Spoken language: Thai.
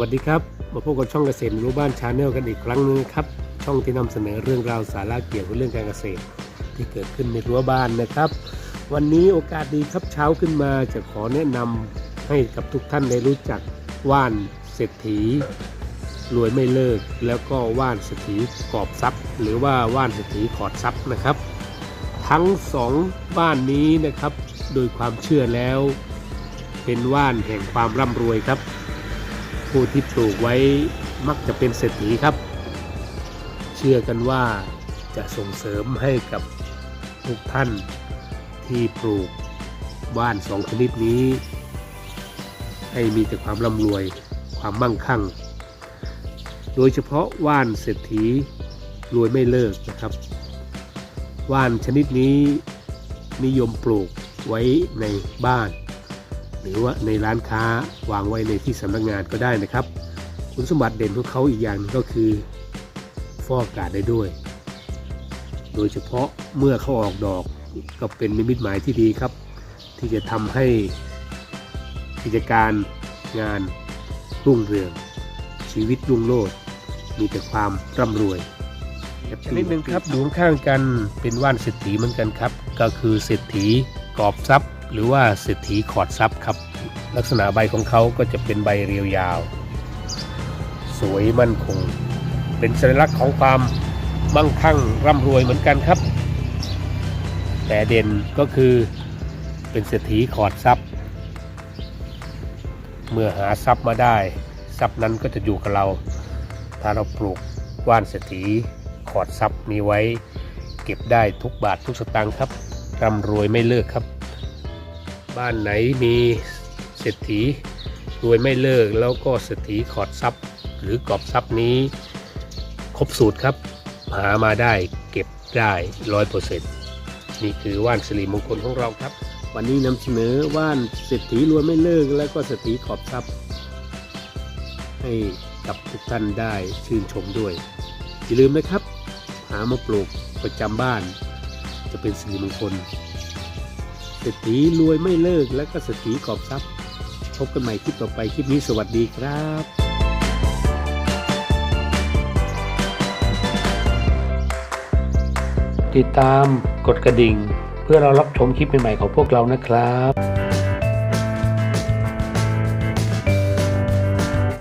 วัสดีครับ มาพบกับช่องเกษตรรู้บ้านชาแนลกันอีกครั้งหนึงครับ ช่องที่นำเสนอเรื่องราวสาระเกี่ยวกับเรื่องการเกษตร ที่เกิดขึ้นในรั้วบ้านนะครับ วันนี้โอกาสดีครับเช้าขึ้นมาจะขอแนะนำให้กับทุกท่านได้รู้จักว่านเศรษฐีรวยไม่เลิก แล้วก็ว่านเศรษฐีกอบทรัพย์ หรือว่าว่านเศรษฐีขอดทรัพย์นะครับ ทั้งสองบ้านนี้นะครับ โดยความเชื่อแล้ว เป็นว่านแห่งความร่ำรวยครับ ผู้ที่ปลูกไว้มักจะเป็นเศรษฐีครับ เชื่อกันว่าจะส่งเสริมให้กับทุกท่านที่ปลูกว่านสองชนิดนี้ ให้มีแต่ความร่ำรวยความมั่งคั่ง โดยเฉพาะว่านเศรษฐีรวยไม่เลิกนะครับ ว่านชนิดนี้นิยมปลูกไว้ในบ้าน หรือว่าในร้านค้าวางไว้ในที่สำนักงานก็ได้นะครับ คุณสมบัติเด่นของเขาอีกอย่างหนึ่งก็คือฟอกอากาศได้ด้วย โดยเฉพาะเมื่อเขาออกดอกก็เป็นนิมิตหมายที่ดีครับ ที่จะทำให้กิจการงานรุ่งเรือง ชีวิตรุ่งโรจน์มีแต่ความร่ำรวยชนิดหนึ่งครับดูข้างๆกันเป็นว่านเศรษฐีเหมือนกันครับ ก็คือเศรษฐีกอบทรัพย์ หรือว่าเศรษฐีขอดทรัพย์ครับ ลักษณะใบของเขาก็จะเป็นใบเรียวยาว สวยมั่นคง เป็นสัญลักษณ์ของความมั่งคั่งร่ำรวยเหมือนกันครับ แต่เด่นก็คือเป็นเศรษฐีขอดทรัพย์เมื่อหาทรัพย์มาได้ทรัพย์นั้นก็จะอยู่กับเรา ถ้าเราปลูกว่านเศรษฐีขอดทรัพย์มีไว้ เก็บได้ทุกบาททุกสตางค์ครับร่ำรวยไม่เลิกครับ บ้านไหนมีเศรษฐีรวยไม่เลิกแล้วก็เศรษฐีขอดทรัพย์ หรือกอบทรัพย์นี้ ครบสูตรครับ หามาได้เก็บได้ร้อยเปอร์เซ็นต์นี่คือว่านสิริมงคลของเราครับ วันนี้นำเสนอว่านเศรษฐีรวยไม่เลิกแล้วก็เศรษฐีขอบทรัพย์ ให้กับทุกท่านได้ชื่นชมด้วยอย่าลืมนะครับ หามาปลูกประจำบ้าน จะเป็นสิริมงคล เศรษฐีรวยไม่เลิกและก็เศรษฐีขอบทรัพย์ พบกันใหม่คลิปต่อไปคลิปนี้สวัสดีครับติดตามกดกระดิ่ง เพื่อเรารับชมคลิปใหม่ๆของพวกเรานะครับ